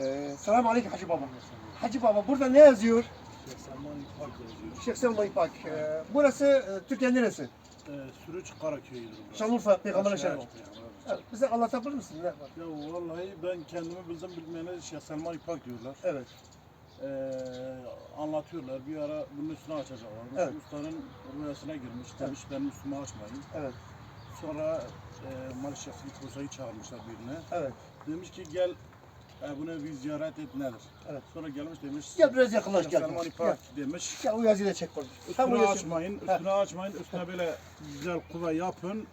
Ee, selam aleyküm Hacı Baba. Hacı Baba burada ne yazıyor? Şeyh Salman İpak yazıyor. Şeyh Selma İpak. Ee, burası e, Türkiye'nin neresi? Ee, Sürüç Karaköy'üdür burası. Şanlıurfa Peygamber'e Evet, şeref. evet. Bize anlatabilir misin? Ne var? Ya vallahi ben kendimi bildim bilmeyene Şeyh Salman İpak diyorlar. Evet. Ee, anlatıyorlar. Bir ara bunun üstüne açacaklarmış. Evet. Ustanın rüyasına girmiş. Demiş benim üstüme açmayın. Evet. Sonra e, Maalesef Kusa'yı çağırmışlar birine. Evet. Demiş ki gel e, bunu bir ziyaret et nedir? Evet. Sonra gelmiş demiş. Gel biraz yaklaş gel. Salman Gel, İpak demiş. gel o yazıyı da çek orada. Tam o Üstüne yazıyı- açmayın, üstüne açmayın, üstüne böyle güzel kuva yapın.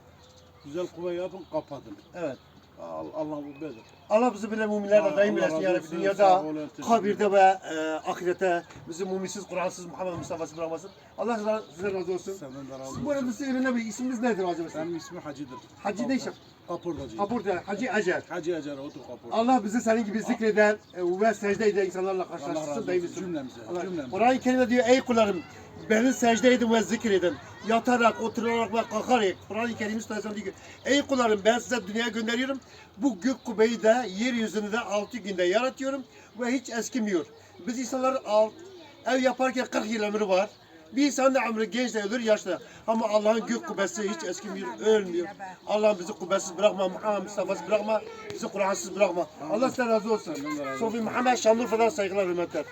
Güzel kuva yapın, kapatın. Evet. Al- Allah bu bedir. Allah bizi bile müminlerle Allah daim eylesin ya Rabbi. Dünyada, kabirde ve e, ahirete bizi mumisiz, Kur'ansız, Muhammed Mustafa'sı bırakmasın. Allah size razı olsun. Senden de razı Bu olsun. arada sizin ürüne bir isminiz nedir acaba? Benim ismim Hacı'dır. Hacı ne iş yap- Kapırdacı. Ha burada Hacı Acar. Hacı Acar otur kapırda. Allah bizi senin gibi zikreden e, ve secde eden insanlarla karşılaştırsın daim cümlemize. Allah- Cümlemize. Kur'an-ı Kerim'de diyor ey kullarım beni secde edin ve zikredin. Yatarak, oturarak ve kalkarak. Kur'an-ı Kerim'in sayesinde diyor ki ey kullarım ben size dünyaya gönderiyorum. Bu gök kubbeyi de yeryüzünü de altı günde yaratıyorum ve hiç eskimiyor. Biz insanlar alt, ev yaparken 40 yıl ömrü var. Bir insan da ömrü genç de ölür yaşlı. Ama Allah'ın gök kubbesi hiç eskimiyor, ölmüyor. Allah bizi kubbesiz bırakma, Muhammed Mustafa'sız bırakma, bizi Kur'ansız bırakma. Allah size razı olsun. Sofi Muhammed Şanlıurfa'dan saygılar, hürmetler.